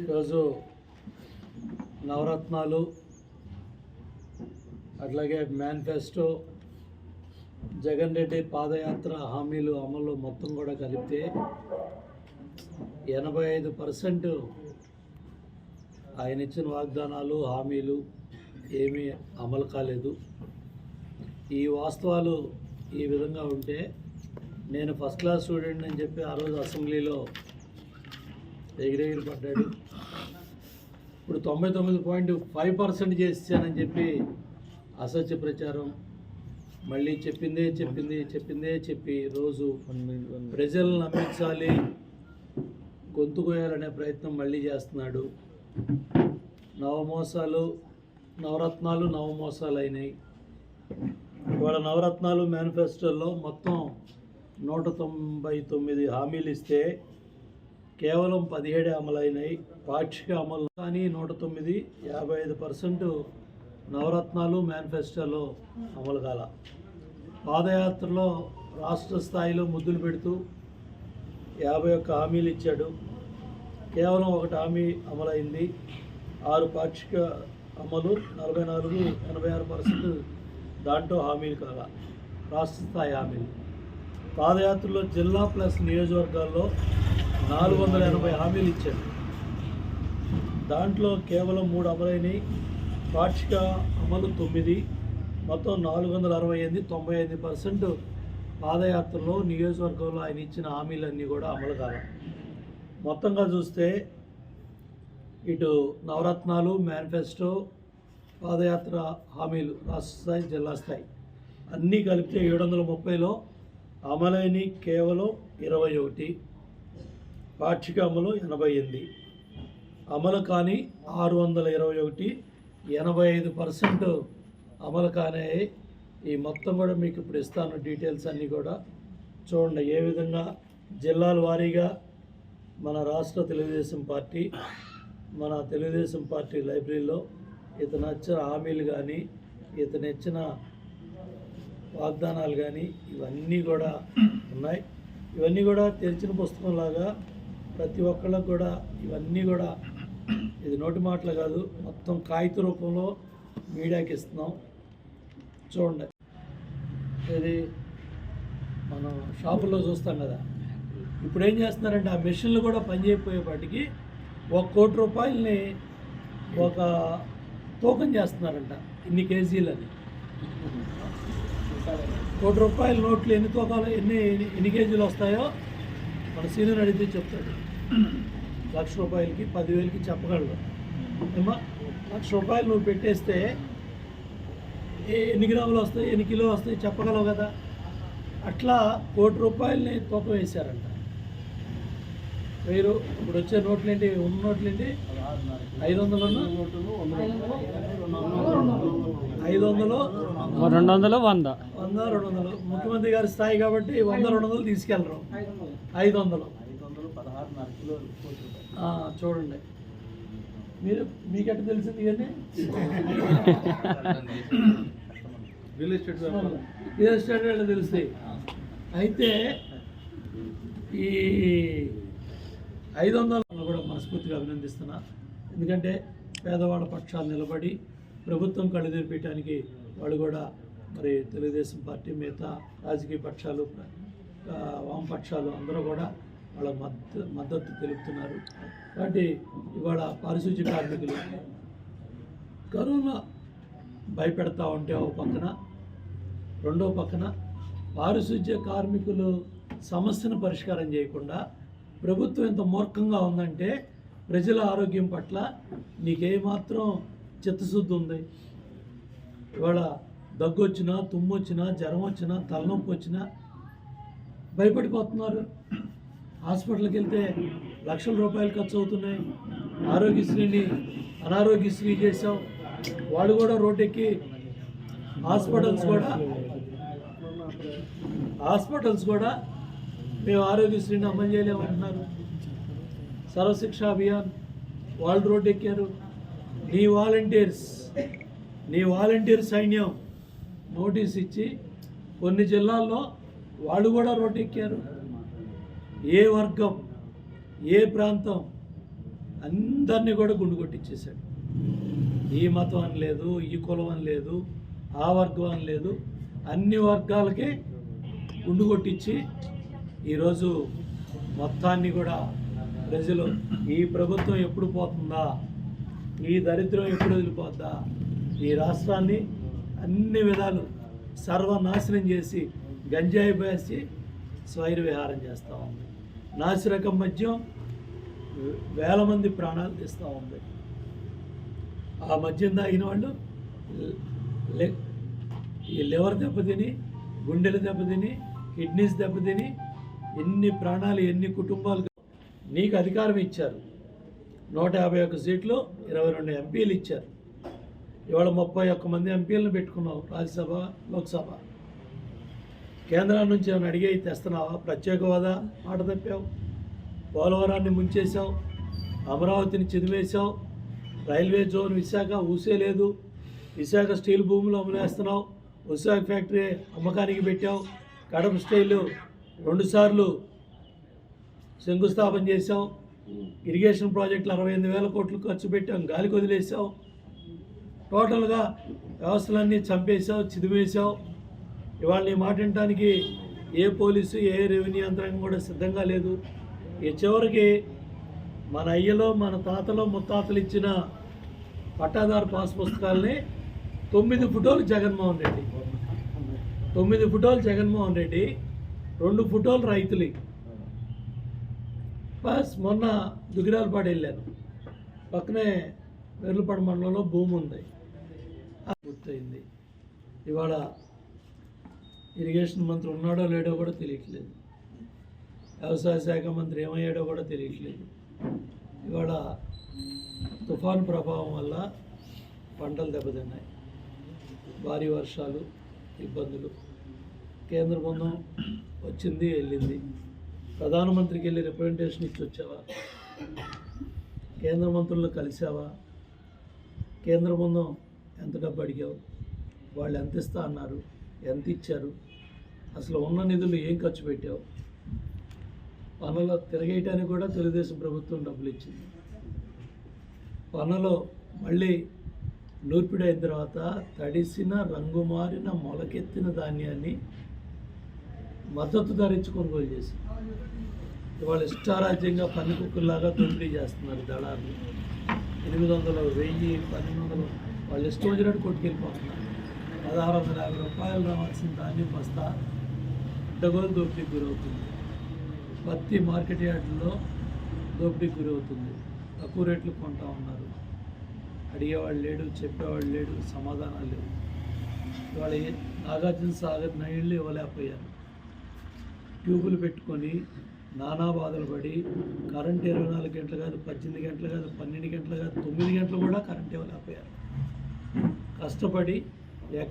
ఈరోజు నవరత్నాలు అట్లాగే మేనిఫెస్టో జగన్ రెడ్డి పాదయాత్ర హామీలు అమలు మొత్తం కూడా కలిపితే ఎనభై ఐదు పర్సెంట్ ఆయన ఇచ్చిన వాగ్దానాలు హామీలు ఏమీ అమలు కాలేదు. ఈ వాస్తవాలు ఈ విధంగా ఉంటే నేను ఫస్ట్ క్లాస్ స్టూడెంట్ అని చెప్పి ఆ రోజు అసెంబ్లీలో ఎగిరెగిరి పడ్డాడు. ఇప్పుడు తొంభై తొమ్మిది పాయింట్ ఫైవ్ పర్సెంట్ చేసానని చెప్పి అసత్య ప్రచారం మళ్ళీ చెప్పిందే చెప్పింది చెప్పిందే చెప్పి రోజు ప్రజలను నమ్మించాలి గొంతు కోయాలనే ప్రయత్నం మళ్ళీ చేస్తున్నాడు. నవమోసాలు నవరత్నాలు నవమోసాలు అయినాయి ఇవాళ నవరత్నాలు మేనిఫెస్టోలో మొత్తం నూట తొంభై తొమ్మిది హామీలు ఇస్తే కేవలం పదిహేడే అమలైనాయి. పాక్షిక అమలు కానీ నూట తొమ్మిది యాభై ఐదు పర్సెంట్ నవరత్నాలు మేనిఫెస్టోలో అమలు కాల. పాదయాత్రలో రాష్ట్ర స్థాయిలో ముద్దులు పెడుతూ యాభై ఒక్క హామీలు ఇచ్చాడు. కేవలం ఒకటి హామీ అమలైంది. ఆరు పాక్షిక అమలు నలభై నాలుగు ఎనభై ఆరు పర్సెంట్ దాంట్లో హామీలు కాల. రాష్ట్ర స్థాయి హామీలు. పాదయాత్రలో జిల్లా ప్లస్ నియోజకవర్గాల్లో నాలుగు వందల ఎనభై హామీలు ఇచ్చాడు. దాంట్లో కేవలం మూడు అమలైనవి పాక్షిక అమలు తొమ్మిది. మొత్తం నాలుగు వందల అరవై ఎనిమిది తొంభై ఎనిమిది పర్సెంట్ పాదయాత్రలో నియోజకవర్గంలో ఆయన ఇచ్చిన హామీలన్నీ కూడా అమలు కాల. మొత్తంగా చూస్తే ఇటు నవరత్నాలు మేనిఫెస్టో పాదయాత్ర హామీలు రాష్ట్ర స్థాయి జిల్లా స్థాయి. అన్నీ కలిపితే ఏడు వందల ముప్పైలో అమలైన కేవలం ఇరవై ఒకటి. పాక్షిక అమలు ఎనభై ఎనిమిది అమలు కాని ఆరు వందల ఇరవై ఒకటి ఎనభై ఐదు పర్సెంట్ అమలు కానే ఈ మొత్తం కూడా మీకు ఇప్పుడు ఇస్తాను డీటెయిల్స్ అన్నీ కూడా. చూడండి ఏ విధంగా జిల్లాల వారీగా మన రాష్ట్ర తెలుగుదేశం పార్టీ మన తెలుగుదేశం పార్టీ లైబ్రరీలో ఇతను ఇచ్చిన హామీలు కానీ ఇతను ఇచ్చిన వాగ్దానాలు కానీ ఇవన్నీ కూడా ఉన్నాయి. ఇవన్నీ కూడా తెరిచిన పుస్తకంలాగా ప్రతి ఒక్కళ్ళకు కూడా ఇవన్నీ కూడా ఇది నోటి మాటలు కాదు మొత్తం కాగిత రూపంలో మీడియాకి ఇస్తున్నాం. చూడండి. ఇది మనం షాపుల్లో చూస్తాం కదా. ఇప్పుడు ఏం చేస్తున్నారంటే ఆ మెషిన్లు కూడా పనిచేయకపోయేపాటికి ఒక కోటి రూపాయలని ఒక తూకం చేస్తున్నారంట ఇన్ని కేజీలని. కోటి రూపాయల నోట్లు ఎన్ని తూకాలు ఎన్ని ఎన్ని- ఎన్ని కేజీలు వస్తాయో మన సీనియర్ అడిగితే చెప్తాడు. లక్ష రూపాయలకి పదివేలకి చెప్పగలడు ఏమా లక్ష రూపాయలు నువ్వు పెట్టేస్తే ఏ- ఎన్ని గ్రాములు వస్తాయి ఎన్ని కిలోలు వస్తాయి చెప్పగలవు కదా? అట్లా కోటి రూపాయలని తూకం వేశారంట. వెయ్యి ఇప్పుడు వచ్చే నోట్లు ఏంటి ఉన్న నోట్లు ఏంటి ఐదు వందలు ఐదు వందలు రెండు వందలు వంద. వంద రెండు వందలు ముఖ్యమంత్రి గారి స్థాయి కాబట్టి వంద రెండు వందలు తీసుకెళ్ళరు ఐదు వందలు చూడండి. మీరు మీకెట్ట తెలిసింది ఇవన్నీ? రియల్ ఎస్టేట్ రియల్ ఎస్టేట్ వాళ్ళు తెలుస్తాయి. అయితే ఈ ఐదు వందలను కూడా మనస్ఫూర్తిగా అభినందిస్తున్నా. ఎందుకంటే పేదవాళ్ళ పక్షాలు నిలబడి ప్రభుత్వం కళ్ళెదిరిపేయటానికి వాళ్ళు కూడా మరి తెలుగుదేశం పార్టీ మిగతా రాజకీయ పక్షాలు వామపక్షాలు అందరూ కూడా వాళ్ళ మద్దతు మద్దతు తెలుపుతున్నారు. కాబట్టి ఇవాళ పారిశుద్ధ్య కార్మికులు కరోనా భయపెడతా ఉంటే ఓ పక్కన రెండో పక్కన పారిశుద్ధ్య కార్మికులు సమస్యను పరిష్కారం చేయకుండా ప్రభుత్వం ఎంత మూర్ఖంగా ఉందంటే ప్రజల ఆరోగ్యం పట్ల నీకేమాత్రం చిత్తశుద్ధి ఉంది. ఇవాళ దగ్గు వచ్చినా తుమ్ము వచ్చినా జ్వరం వచ్చినా తలనొప్పి వచ్చినా భయపడిపోతున్నారు. హాస్పిటల్కి వెళ్తే లక్షల రూపాయలు ఖర్చు అవుతున్నాయి ఆరోగ్యశ్రీని అనారోగ్యశ్రీ చేసాం వాడు కూడా రోడ్డెక్కి హాస్పిటల్స్ కూడా హాస్పిటల్స్ కూడా మేము ఆరోగ్యశ్రీని అమలు చేయలేమంటున్నారు. సర్వశిక్ష అభియాన్ వాళ్ళు రోడ్డు ఎక్కారు నీ వాలంటీర్స్ నీ వాలంటీర్ సైన్యం నోటీస్ ఇచ్చి కొన్ని జిల్లాల్లో వాళ్ళు కూడా రోడ్డు ఎక్కారు ఏ వర్గం ఏ ప్రాంతం అందరినీ కూడా గుండు కొట్టించేశాడు ఈ మతం అని లేదు ఈ కులం అని లేదు ఆ వర్గం అని లేదు. అన్ని వర్గాలకి గుండు కొట్టించి ఈరోజు మొత్తాన్ని కూడా ప్రజలు ఈ ప్రభుత్వం ఎప్పుడు పోతుందా ఈ దరిద్రం ఎప్పుడు వదిలిపోద్దా ఈ రాష్ట్రాన్ని అన్ని విధాలు సర్వనాశనం చేసి గంజాయి బేసి స్వైర్ విహారం చేస్తూ ఉంది. నాసిరకం మద్యం వేల మంది ప్రాణాలు తీస్తూ ఉంది. ఆ మద్యం తాగిన వాళ్ళు? ఈ లివర్ దెబ్బతిని గుండెలు దెబ్బతిని కిడ్నీస్ దెబ్బతిని ఎన్ని ప్రాణాలు ఎన్ని కుటుంబాలు నీకు అధికారం ఇచ్చారు. నూట యాభై ఒక్క సీట్లు ఇరవై రెండు ఎంపీలు ఇచ్చారు. ఇవాళ ముప్పై ఒక్క మంది ఎంపీలను పెట్టుకున్నావు రాజ్యసభ లోక్సభ. కేంద్రం నుంచి నన్ను అడిగే తెస్తున్నావా? ప్రత్యేక హోదా మాట తప్పావు. పోలవరాన్ని ముంచేశావు. అమరావతిని చిదివేశావు రైల్వే జోన్ విశాఖ ఊసే లేదు. విశాఖ స్టీల్ భూములు అమలేస్తున్నావు విశాఖ ఫ్యాక్టరీ అమ్మకానికి పెట్టావు. కడప స్టీలు రెండుసార్లు శంకుస్థాపన చేసాం ఇరిగేషన్ ప్రాజెక్టులు అరవై ఎనిమిది వేల కోట్లు ఖర్చు పెట్టాం గాలికి వదిలేసాం టోటల్గా వ్యవస్థలన్నీ చంపేశావు చిదివేశావు ఇవాళ నీ మాట వినటానికి ఏ పోలీసు ఏ రెవెన్యూ యంత్రాంగం కూడా సిద్ధంగా లేదు. ఈ చివరికి మన అయ్యలో మన తాతలో ముత్తాతలు ఇచ్చిన పట్టాదారు పాస్ పుస్తకాలని తొమ్మిది ఫోటోలు జగన్మోహన్ రెడ్డి. తొమ్మిది ఫోటోలు జగన్మోహన్ రెడ్డి రెండు ఫోటోలు రైతులు. బస్ మొన్న దుగిరాలపాడు వెళ్ళాను. పక్కనే వెర్లపాడు మండలంలో భూమి ఉంది అది పూర్తయింది ఇవాళ ఇరిగేషన్ మంత్రి ఉన్నాడో లేడో కూడా తెలియట్లేదు. వ్యవసాయ శాఖ మంత్రి ఏమయ్యాడో కూడా తెలియట్లేదు. ఇవాళ తుఫాన్ ప్రభావం వల్ల పంటలు దెబ్బతిన్నాయి. భారీ వర్షాలు ఇబ్బందులు. కేంద్ర బృందం వచ్చింది వెళ్ళింది. ప్రధానమంత్రికి వెళ్ళి రిప్రజెంటేషన్ ఇచ్చి వచ్చావా? కేంద్ర మంత్రులు కలిసావా? కేంద్ర బృందం ఎంత డబ్బు అడిగావు? వాళ్ళు ఎంత ఇస్తా అన్నారు? ఎంత ఇచ్చారు? అసలు ఉన్న నిధులు ఏం ఖర్చు పెట్టావు? పనులు తిరగేయటానికి కూడా తెలుగుదేశం ప్రభుత్వం డబ్బులు ఇచ్చింది. పనులు మళ్ళీ నూర్పిడి అయిన తర్వాత తడిసిన రంగు మారిన మొలకెత్తిన ధాన్యాన్ని మద్దతు ధర ఇచ్చి కొనుగోలు చేసింది. ఇవాళ ఇష్టారాజ్యంగా పని కుక్కల్లాగా దోపిడీ చేస్తున్నారు దళాలు ఎనిమిది వందలు వెయ్యి పన్నెండు వందలు వాళ్ళు ఇష్టం వచ్చినట్టు కొట్టుకెళ్ళిపోతున్నారు. పదహారు వందల యాభై రూపాయలు రావాల్సిన ధాన్యం బస్తా డబుల్ దోపిడీకి గురవుతుంది. పత్తి మార్కెట్ యార్డులో దోపిడీకి గురవుతుంది. తక్కువ రేట్లు కొంటా ఉన్నారు. అడిగేవాడు లేడు చెప్పేవాడు లేడు సమాధానాలు లేవు. ఇవాళ నాగార్జున సాగర్ నైళ్ళు ఇవ్వలేకపోయారు. ట్యూబులు పెట్టుకొని నానా బాధలు పడి కరెంట్ ఇరవై నాలుగు గంటలు కాదు పద్దెనిమిది గంటలు కాదు పన్నెండు గంటలు కాదు తొమ్మిది గంటలు కూడా కరెంట్ ఇవ్వలేకపోయారు. కష్టపడి